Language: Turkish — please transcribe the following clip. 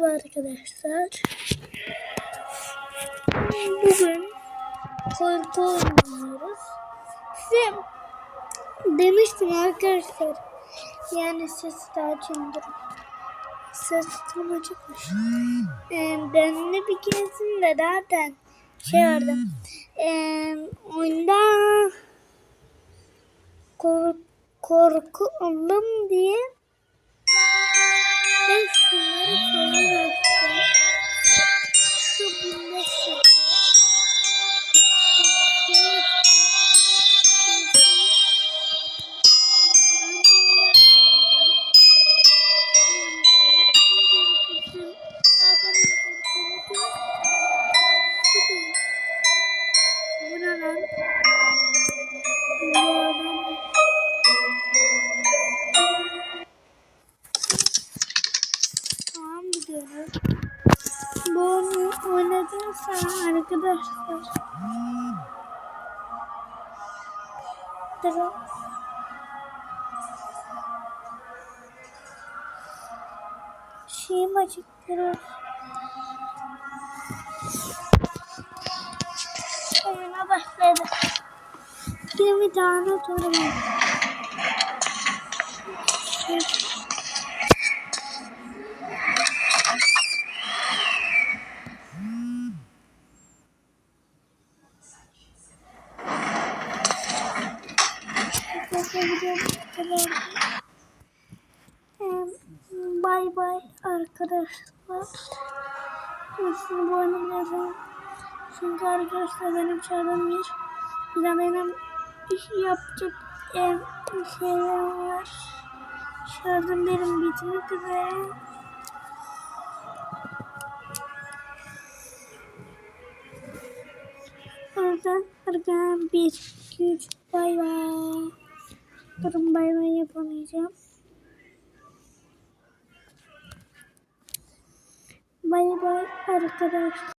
Merhaba arkadaşlar. Bugün korku oynuyoruz. Size demiştim arkadaşlar. Yani ses de açın durun. Ses tam açıkmış. Ee, ben de bir keresinde zaten şey vardı. Ee, oyunda kork korku alım diye Tamam gidiyoruz. Bu oyunu oynadım sana arkadaşlar. Durun. Şeyim açık durun. Oyuna başladı. 20 tane turun var. Bay bay arkadaşlar. Nasıl bu oyunu Çünkü arkadaşlar benim çağrım bir. Bir de benim iş yapacak ev şeyler var. Şarjım benim bitmek üzere. O yüzden arkadaşlar bir, iki, üç, bay bay. Bay bay yapamayacağım. Bay bay arkadaşlar.